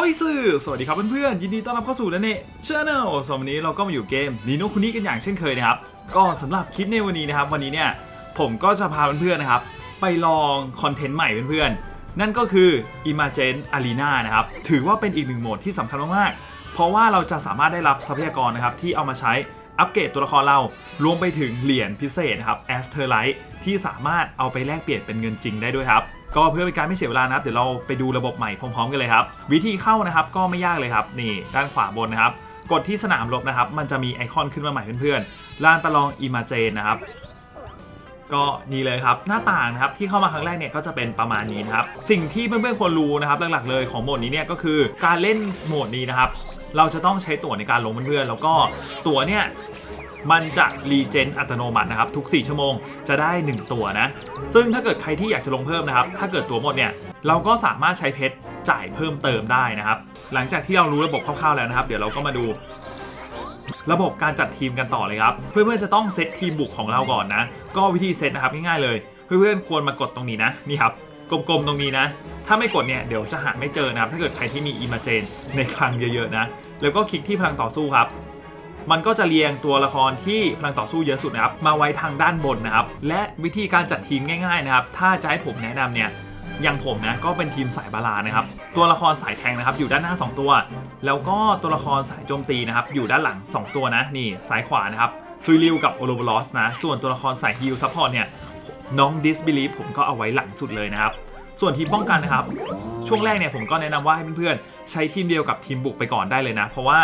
โอ้ยสื่อสวัสดีครับเพื่อนๆยินดีต้อนรับเข้าสู่นันเน่ชาแนลสำหรับวันนี้เราก็มาอยู่เกมนีโนคุนี่กันอย่างเช่นเคยนะครับ ก็สำหรับคลิปในวันนี้นะครับ วันนี้เนี่ยผมก็จะพาเพื่อนๆนะครับ ไปลองคอนเทนต์ใหม่เพื่อนๆนั่นก็คือ Imagine Arena นะครับ ถือว่าเป็นอีกหนึ่งโหมดที่สำคัญมากๆเพราะว่าเราจะสามารถได้รับทรัพยากรนะครับที่เอามาใช้อัปเกรดตัวละครเรารวมไปถึงเหรียญพิเศษนะครับ a s t e r l i t e ที่สามารถเอาไปแลกเปลี่ยนเป็นเงินจริงได้ด้วยครับ ก็เพื่อเป็นการไม่เสียเวลานะครับเดี๋ยวเราไปดูระบบใหม่พร้อมๆกันเลยครับ วิธีเข้านะครับก็ไม่ยากเลยครับนี่ด้านขวาบนนะครับ กดที่สนามรบนะครับ มันจะมีไอคอนขึ้นมาใหม่เพื่อนๆลานประลอง Imagine นะครับก็นี่เลยครับหน้าต่างนะครับที่เข้ามาครั้งแรกเนี่ยก็จะเป็นประมาณนี้นะครับสิ่งที่เพื่อนๆควรรู้นะครับหลักๆเลยของโหมดนี้เนี่ยก็คือการเล่นโหมดนี้นะครับ เราจะต้องใช้ตั๋วในการลงเพื่อนๆแล้วก็ตั๋วเนี่ย มันจะรีเจนอัตโนมัตินะครับทุก 4 ชั่วโมงจะได้ 1 ตัวนะ ซึ่งถ้าเกิดใครที่อยากจะลงเพิ่มนะครับ ถ้าเกิดตัวหมดเนี่ยเราก็สามารถใช้เพชรจ่ายเพิ่มเติมได้นะครับ หลังจากที่เรารู้ระบบคร่าวๆแล้วนะครับ เดี๋ยวเราก็มาดู ระบบการจัดทีมกันต่อเลยครับ เพื่อนๆจะต้องเซตทีมบุกของเราก่อนนะ ก็วิธีเซตนะครับง่ายๆเลย เพื่อนๆควรมากดตรงนี้นะนี่ครับกลมๆตรงนี้นะ ถ้าไม่กดเนี่ยเดี๋ยวจะหาไม่เจอนะครับ ถ้าเกิดใครที่มีอีมาเจนในคลังเยอะๆนะ แล้วก็คลิกที่พลังต่อสู้ครับ มันก็จะเรียงตัวละครที่พลังต่อสู้เยอะสุดนะครับมาไว้ทางด้านบนนะครับและวิธีการจัดทีมง่าย ๆนะครับ ถ้าจะให้ผมแนะนำเนี่ยอย่างผมนะก็เป็นทีมสายบาลานะครับ ตัวละครสายแทงนะครับ อยู่ด้านหน้า 2 ตัว แล้วก็ตัวละครสายโจมตีนะครับ อยู่ด้านหลัง 2 ตัวนะนี่ซ้ายขวานะครับซุยริวกับโอโรบลอสนะ ส่วนตัวละครสายฮิลซัพพอร์ตเนี่ยน้องดิสบิลีฟผมก็เอาไว้หลังสุดเลยนะครับ ส่วนทีมป้องกันนะครับ ช่วงแรกเนี่ยผมก็แนะนำว่าให้เพื่อนๆ ใช้ทีมเดียวกับทีมบุกไปก่อนได้เลยนะ เพราะว่า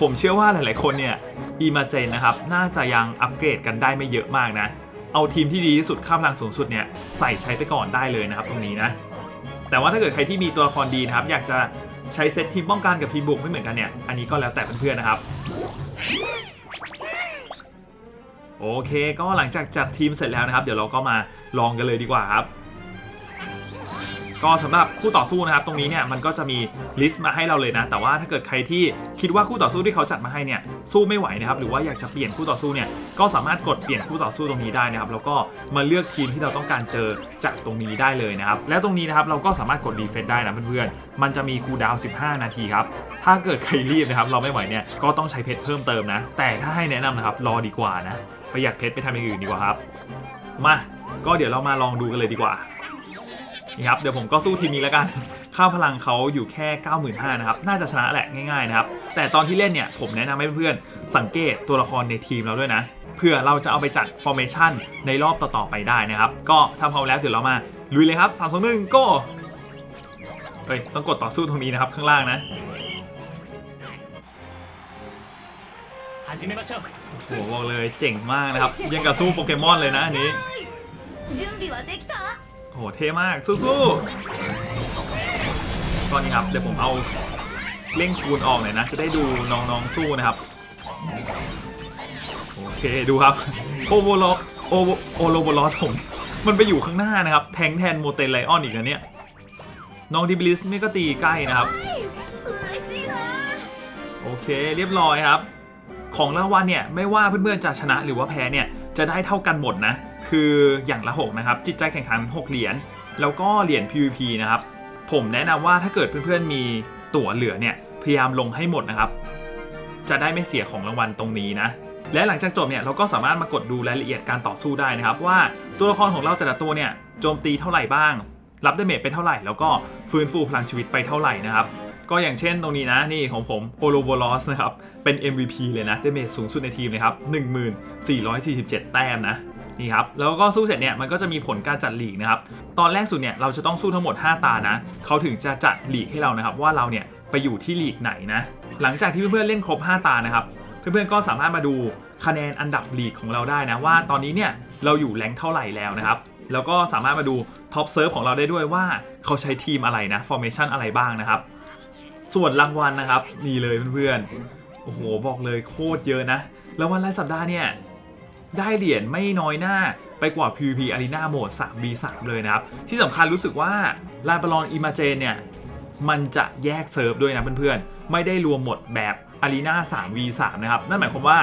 ผมเชื่อว่าหลายๆคนเนี่ยอีมาเจนนะครับน่าจะยังอัปเกรดกันได้ไม่เยอะมากนะ เอาทีมที่ดีที่สุดข้ามลังสูงสุดเนี่ยใส่ใช้ไปก่อนได้เลยนะครับตรงนี้นะ แต่ว่าถ้าเกิดใครที่มีตัวละครดีนะครับ อยากจะใช้เซตทีมป้องกันกับทีมบุกไม่เหมือนกันเนี่ยอันนี้ก็แล้วแต่เพื่อนๆนะครับโอเค ก็หลังจากจัดทีมเสร็จแล้วนะครับ เดี๋ยวเราก็มาลองกันเลยดีกว่าครับ ก็สำหรับคู่ต่อสู้นะครับตรงนี้เนี่ยมันก็จะมีลิสต์มาให้เราเลยนะ แต่ว่าถ้าเกิดใครที่คิดว่าคู่ต่อสู้ที่เขาจัดมาให้เนี่ยสู้ไม่ไหวนะครับหรือว่าอยากจะเปลี่ยนคู่ต่อสู้เนี่ยก็สามารถกดเปลี่ยนคู่ต่อสู้ตรงนี้ได้นะครับแล้วก็มาเลือกทีมที่เราต้องการเจอจากตรงนี้ได้เลยนะครับแล้วตรงนี้นะครับเราก็สามารถกดรีเซ็ตได้นะเพื่อนๆมันจะมีคูลดาวน์15 นาทีครับถ้าเกิดใครรีบนะครับเราไม่ไหวเนี่ยก็ต้องใช้เพชรเพิ่มเติมนะแต่ถ้าให้แนะนำนะครับรอดีกว่านะประหยัดเพชรไปทำอย่างอื่นดีกว่าครับมาก็เดี๋ยวเรามาลองดูกันเลยดีกว่า นะครับเดี๋ยวผมก็สู้ทีมนี้แล้วกันค่าพลังเขาอยู่แค่ 95,000นะครับ น่าจะชนะแหละง่ายๆนะครับ แต่ตอนที่เล่นเนี่ย ผมแนะนำให้เพื่อนๆ สังเกตตัวละครในทีมเราด้วยนะ เพื่อเราจะเอาไปจัด formation ในรอบต่อๆไปได้นะครับ ก็ทำาพร้อมแล้วเดี๋ยวเรามา ลุยเลยครับ 3 2 1 go เฮ้ย ต้องกดต่อสู้ตรงนี้นะครับ ข้างล่างนะโอ้โหบอกเลยเจ๋งมากนะครับ ยังกับสู้โปเกมอนเลยนะอันนี้ โอ้โหเท่มาก สู้ๆตอนนี้ครับ เดี๋ยวผมเอาเร่งคูณออกหน่อยนะ จะได้ดูน้องๆสู้นะครับ โอเคดูครับ โอโวลโอโอโลโวลอสผมมันไปอยู่ข้างหน้านะครับ แทงแทนโมเตไลออนอีกแล้วเนี่ย น้องดิบลิสไม่ก็ตีใกล้นะครับ โอเคเรียบร้อยครับ ของรางวัลเนี่ย ไม่ว่าเพื่อนๆจะชนะหรือว่าแพ้เนี่ย จะได้เท่ากันหมดนะ คืออย่างละ 6 นะครับ จิตใจแข่งขัน 6 เหรียญแล้วก็เหรียญ PVP นะครับ ผมแนะนำว่าถ้าเกิดเพื่อนๆมีตั๋วเหลือเนี่ยพยายามลงให้หมดนะครับ จะได้ไม่เสียของรางวัลตรงนี้นะและหลังจากจบเนี่ยเราก็สามารถมากดดูรายละเอียดการต่อสู้ได้นะครับ ว่าตัวละครของเราแต่ละตัวเนี่ยโจมตีเท่าไหร่บ้าง รับดาเมจไปเท่าไหร่ แล้วก็ฟื้นฟูพลังชีวิตไปเท่าไหร่นะครับก็อย่างเช่นตรงนี้นะนี่ของผมโอโลโบลอสนะครับเป็น MVP เลยนะดาเมจสูงสุดในทีมเลยครับ1447 แต้มนะ นี่ครับแล้วก็สู้เสร็จเนี่ยมันก็จะมีผลการจัดหลีกนะครับตอนแรกสุดเนี่ยเราจะต้องสู้ทั้งหมด 5 ตานะเขาถึงจะจัดหลีกให้เรานะครับ ว่าเราเนี่ยไปอยู่ที่หลีกไหนนะหลังจากที่เพื่อนๆเล่นครบ 5 ตานะครับเพื่อนๆก็สามารถมาดูคะแนนอันดับลีกของเราได้นะว่าตอนนี้เนี่ยเราอยู่แรงเท่าไหร่แล้วนะครับแล้วก็สามารถมาดูท็อปเซิร์ฟของเราได้ด้วยว่าเขาใช้ทีมอะไรนะฟอร์เมชันอะไรบ้างนะครับ ส่วนรางวัลนะครับนี่เลยเพื่อนๆโอ้โหบอกเลยโคตรเยอะนะรางวัลรายสัปดาห์เนี่ย ได้เหรียญไม่น้อยหน้าไปกว่า PVP Arena Mode 3v3 เลยนะครับ ที่สำคัญรู้สึกว่าลานประลองอิมาเจนเนี่ยมันจะแยกเซิร์ฟด้วยนะเพื่อนๆ ไม่ได้รวมหมดแบบ Arena 3v3 นะครับ นั่นหมายความว่า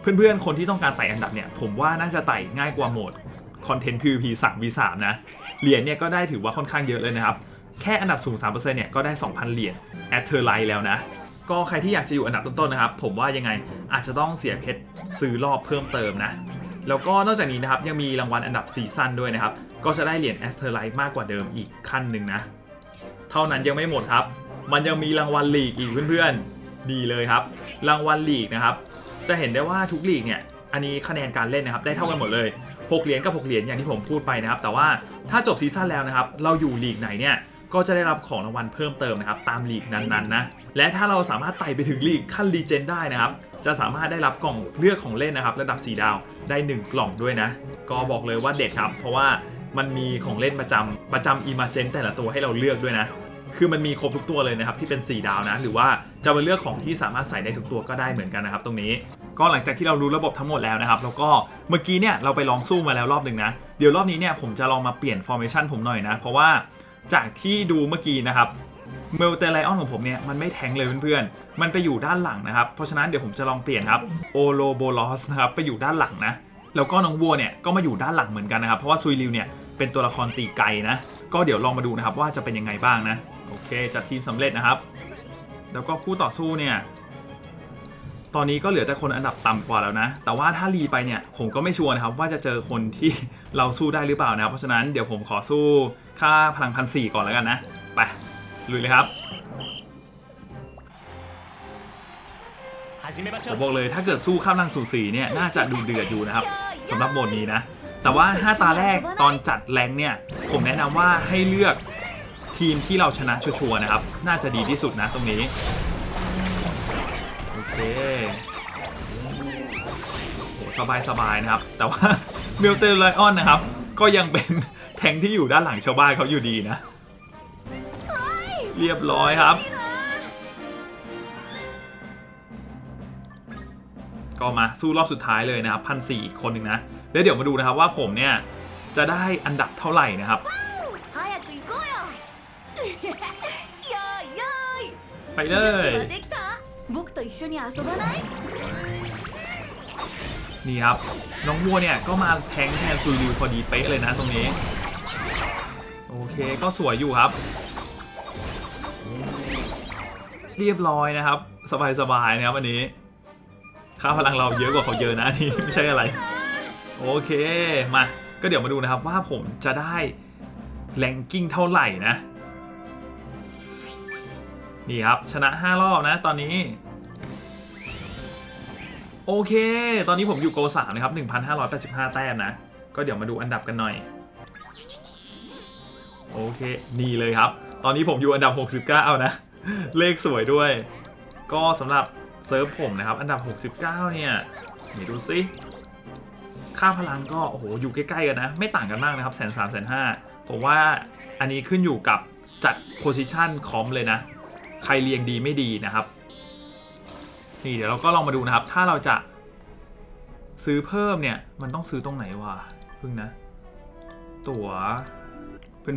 เพื่อนๆ คนที่ต้องการไต่อันดับเนี่ย ผมว่าน่าจะไต่ง่ายกว่าโหมดคอนเทนต์ PVP 3v3 นะ เหรียญเนี่ยก็ได้ถือว่าค่อนข้างเยอะเลยนะครับ แค่อันดับสูง 3%เนี่ยก็ได้ 2,000 เหรียญแอดเทอร์ไลท์แล้วนะก็ใครที่อยากจะอยู่อันดับต้นๆนะครับ ผมว่ายังไงอาจจะต้องเสียเพชรซื้อรอบเพิ่มเติมนะ แล้วก็นอกจากนี้นะครับยังมีรางวัลอันดับซีซั่นด้วยนะครับ ก็จะได้เหรียญแอสเทอร์ไลท์มากกว่าเดิมอีกขั้นหนึ่งนะ เท่านั้นยังไม่หมดครับ มันยังมีรางวัลลีกอีกเพื่อนๆ ดีเลยครับ รางวัลลีกนะครับ จะเห็นได้ว่าทุกลีกเนี่ย อันนี้คะแนนการเล่นนะครับได้เท่ากันหมดเลย6เหรียญกับ6เหรียญอย่างที่ผมพูดไปนะครับ แต่ว่าถ้าจบซีซั่นแล้วนะครับ เราอยู่ลีกไหนเนี่ย ก็จะได้รับของรางวัลเพิ่มเติมนะครับตามลีกนั้นๆนะและถ้าเราสามารถไต่ไปถึงลีกขั้นรีเจนได้นะครับจะสามารถได้รับกล่องเลือกของเล่นนะครับระดับ 4 ดาวได้ 1 กล่องด้วยนะ ก็บอกเลยว่าเด็ดครับ เพราะว่ามันมีของเล่นประจำประจำอีมาเจนแต่ละตัวให้เราเลือกด้วยนะคือมันมีครบทุกตัวเลยนะครับที่เป็น 4 ดาวนะ หรือว่าจะมาเลือกของที่สามารถใส่ได้ทุกตัวก็ได้เหมือนกันนะครับตรงนี้ก็หลังจากที่เรารู้ระบบทั้งหมดแล้วนะครับ แล้วก็เมื่อกี้เนี่ยเราไปลองสู้มาแล้วรอบหนึ่งนะ เดี๋ยวรอบนี้เนี่ยผมจะลองมาเปลี่ยนฟอร์เมชันผมหน่อยนะ เพราะว่า จากที่ดูเมื่อกี้นะครับเมลเตไลออนของผมเนี่ยมันไม่แทงเลยเพื่อนๆ มันไปอยู่ด้านหลังนะครับ เพราะฉะนั้นเดี๋ยวผมจะลองเปลี่ยนครับโอโลโบลอสนะครับไปอยู่ด้านหลังนะ แล้วก็น้องวัวเนี่ยก็มาอยู่ด้านหลังเหมือนกันนะครับ เพราะว่าซุยริวเนี่ยเป็นตัวละครตีไกนะ ก็เดี๋ยวลองมาดูนะครับว่าจะเป็นยังไงบ้างนะ โอเคจัดทีมสำเร็จนะครับ แล้วก็คู่ต่อสู้เนี่ย ตอนนี้ก็เหลือแต่คนอันดับต่ำกว่าแล้วนะ แต่ว่าถ้ารีไปเนี่ยผมก็ไม่ชัวร์นะครับว่าจะเจอคนที่เราสู้ได้หรือเปล่านะ เพราะฉะนั้นเดี๋ยวผมขอสู้ค่าพลังพันสี่ก่อนแล้วกันนะ ไปลุยเลยครับผมบอกเลยถ้าเกิดสู้ข้ามลังสูสีเนี่ยน่าจะดูเดือดอยู่นะครับสำหรับโหมดนี้นะ แต่ว่า 5 ตาแรกตอนจัดแรงเนี่ย ผมแนะนำว่าให้เลือกทีมที่เราชนะชัวร์นะครับ น่าจะดีที่สุดนะตรงนี้ เคสบายสบายนะครับ แต่ว่าเมลเตอร์ไลออนนะครับ ก็ยังเป็นแทงที่อยู่ด้านหลังชาวบ้านเขาอยู่ดีนะ เรียบร้อยครับ ก็มาสู้รอบสุดท้ายเลยนะครับพันสี่อีกคนหนึ่งนะแล้วเดี๋ยวมาดูนะครับว่าผมเนี่ย จะได้อันดับเท่าไหร่นะครับ ไปเลย と一緒に遊ばない นี่ครับ น้องวัวเนี่ยก็มาแทงแทนซูริวพอดีเป๊ะเลยนะตรงนี้ โอเคก็สวยอยู่ครับ เรียบร้อยนะครับ สบายๆนะครับวันนี้ ค่าพลังเราเยอะกว่าเขาเยอะนะ นี่ ไม่ใช่อะไร โอเคมา ก็เดี๋ยวมาดูนะครับว่าผมจะได้แรงกิ้งเท่าไหร่นะ นี่ครับ ชนะ 5 รอบนะตอนนี้ โอเค ตอนนี้ผมอยู่โกสามนะครับ 1,585 แต้มนะ ก็เดี๋ยวมาดูอันดับกันหน่อย โอเค นี่เลยครับ ตอนนี้ผมอยู่อันดับ 69 นะ เลขสวยด้วย ก็สำหรับเซิร์ฟผมนะครับ อันดับ 69 เนี่ยเดี๋ยวดูซิค่าพลังก็ โอ้โห อยู่ใกล้ๆกันนะ ไม่ต่างกันมากนะครับแสนสามแสนห้าผมว่าอันนี้ขึ้นอยู่กับจัดโพซิชันคอมเลยนะ ใครเรียงดีไม่ดีนะครับ นี่เดี๋ยวเราก็ลองมาดูนะครับ ถ้าเราจะซื้อเพิ่มเนี่ย มันต้องซื้อตรงไหนวะพึ่งนะ ตั๋ว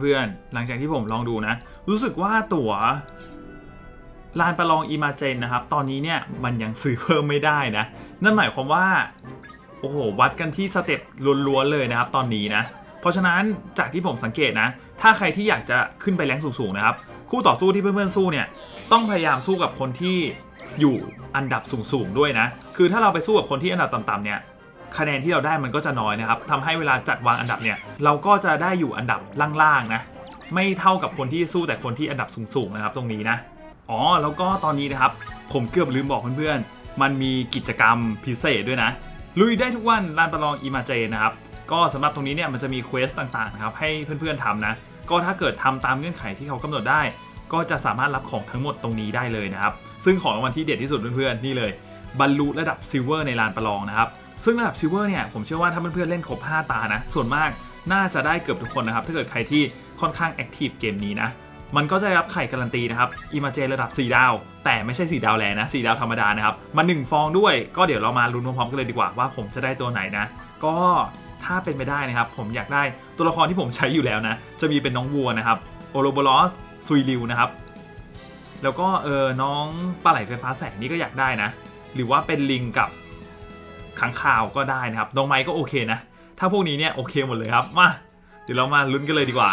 เพื่อนๆ หลังจากที่ผมลองดูนะ รู้สึกว่าตั๋วลานประลองอีมาเจนนะครับ ตอนนี้เนี่ยมันยังซื้อเพิ่มไม่ได้นะ นั่นหมายความว่า โอ้โห วัดกันที่สเต็ปล้วนๆเลยนะครับ ตอนนี้นะ เพราะฉะนั้นจากที่ผมสังเกตนะ ถ้าใครที่อยากจะขึ้นไปแรงสูงๆนะครับ คู่ต่อสู้ที่เพื่อนๆสู้เนี่ยต้องพยายามสู้กับคนที่อยู่อันดับสูงๆด้วยนะ คือถ้าเราไปสู้กับคนที่อันดับต่ำๆเนี่ยคะแนนที่เราได้มันก็จะน้อยนะครับทำให้เวลาจัดวางอันดับเนี่ยเราก็จะได้อยู่อันดับล่างๆนะไม่เท่ากับคนที่สู้แต่คนที่อันดับสูงๆนะครับตรงนี้นะอ๋อแล้วก็ตอนนี้นะครับ ผมเกือบลืมบอกเพื่อนๆ มันมีกิจกรรมพิเศษด้วยนะ ลุยได้ทุกวันลานประลองอีมาเจนะครับ ก็สำหรับตรงนี้เนี่ยมันจะมีเควสต่างๆนะครับให้เพื่อนๆทำนะ ก็ถ้าเกิดทำตามเงื่อนไขที่เขากำหนดได้ ก็จะสามารถรับของทั้งหมดตรงนี้ได้เลยนะครับ ซึ่งของรางวัลที่เด็ดที่สุดเพื่อนๆนี่เลย บรรลุระดับซิลเวอร์ในลานประลองนะครับ ซึ่งระดับซิลเวอร์เนี่ยผมเชื่อว่าถ้าเพื่อนๆเล่นครบ 5 ตานะ ส่วนมากน่าจะได้เกือบทุกคนนะครับ ถ้าเกิดใครที่ค่อนข้างแอคทีฟเกมนี้นะ มันก็จะได้รับไข่การันตีนะครับ อิมาเจระดับ 4 ดาว แต่ไม่ใช่ 4 ดาวแลนะ 4 ดาวธรรมดานะครับ มา 1 ฟองด้วย ก็เดี๋ยวเรามาลุ้นพร้อมๆกันเลยดีกว่าว่าผมจะได้ตัวไหนนะ ก็ ถ้าเป็นไปได้นะครับ ผมอยากได้ตัวละครที่ผมใช้อยู่แล้วนะ จะมีเป็นน้องวัวนะครับโอโรโบลอสซุยริวนะครับ แล้วก็เออน้องปลาไหลไฟฟ้าแสงนี่ก็อยากได้นะ หรือว่าเป็นลิงกับขังข่าวก็ได้นะครับ น้องไม้ก็โอเคนะ ถ้าพวกนี้เนี่ยโอเคหมดเลยครับ มา เดี๋ยวเรามาลุ้นกันเลยดีกว่า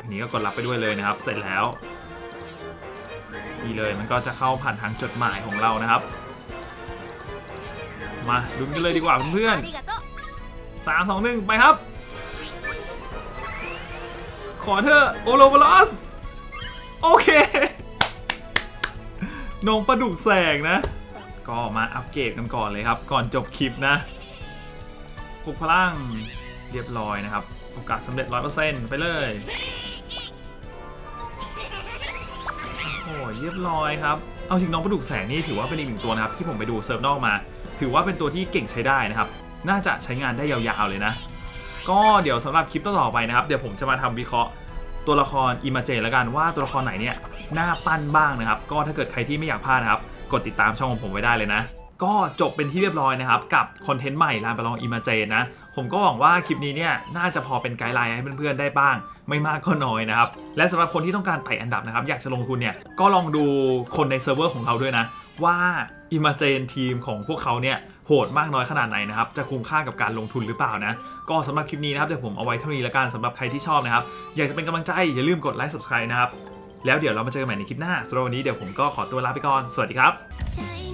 อันนี้ก็กดรับไปด้วยเลยนะครับ เสร็จแล้วนี่เลยมันก็จะเข้าผ่านทางจดหมายของเรานะครับ มาลุ้นกันเลยดีกว่าเพื่อนสามสองหนึ่งไปครับ ขอเธอโอโลบลอสโอเคนงประดุกแสงนะ ก็มาอัปเกรดกันก่อนเลยครับ ก่อนจบคลิปนะปลุกพลังเรียบร้อยนะครับ โอกาสสำเร็จร้อยเปอร์เซ็นต์ไปเลยโอ้เรียบร้อยครับ เอาจริงน้องประดุกแสงนี่ถือว่าเป็นอีกหนึ่งตัวนะครับ ที่ผมไปดูเซิร์ฟนอกมา ถือว่าเป็นตัวที่เก่งใช้ได้นะครับ น่าจะใช้งานได้ยาวๆเลยนะ ก็เดี๋ยวสำหรับคลิปต่อๆไปนะครับ เดี๋ยวผมจะมาทำวิเคราะห์ตัวละครอิมาเจแล้วกันว่าตัวละครไหนเนี่ยน่าปั้นบ้างนะครับ ก็ถ้าเกิดใครที่ไม่อยากพลาดนะครับ กดติดตามช่องของผมไว้ได้เลยนะ ก็จบเป็นที่เรียบร้อยนะครับ กับคอนเทนต์ใหม่ลานประลองอิมาเจนะผมก็หวังว่าคลิปนี้เนี่ยน่าจะพอเป็นไกด์ไลน์ให้เพื่อนๆได้บ้าง ไม่มากก็น้อยนะครับ และสำหรับคนที่ต้องการไต่อันดับนะครับ อยากจะลงทุนเนี่ยก็ลองดูคนในเซิร์ฟเวอร์ของเราด้วยนะ ว่าอิมาเจนทีมของพวกเขาเนี่ยโหดมากน้อยขนาดไหนนะครับ จะคุ้มค่ากับการลงทุนหรือเปล่านะ ก็สำหรับคลิปนี้นะครับเดี๋ยวผมเอาไว้เท่านี้ละกันสำหรับใครที่ชอบนะครับ อยากจะเป็นกำลังใจอย่าลืมกดไลค์ subscribe นะครับ แล้วเดี๋ยวเรามาเจอกันใหม่ในคลิปหน้าสำหรับวันนี้เดี๋ยวผมก็ขอตัวลาไปก่อน สวัสดีครับ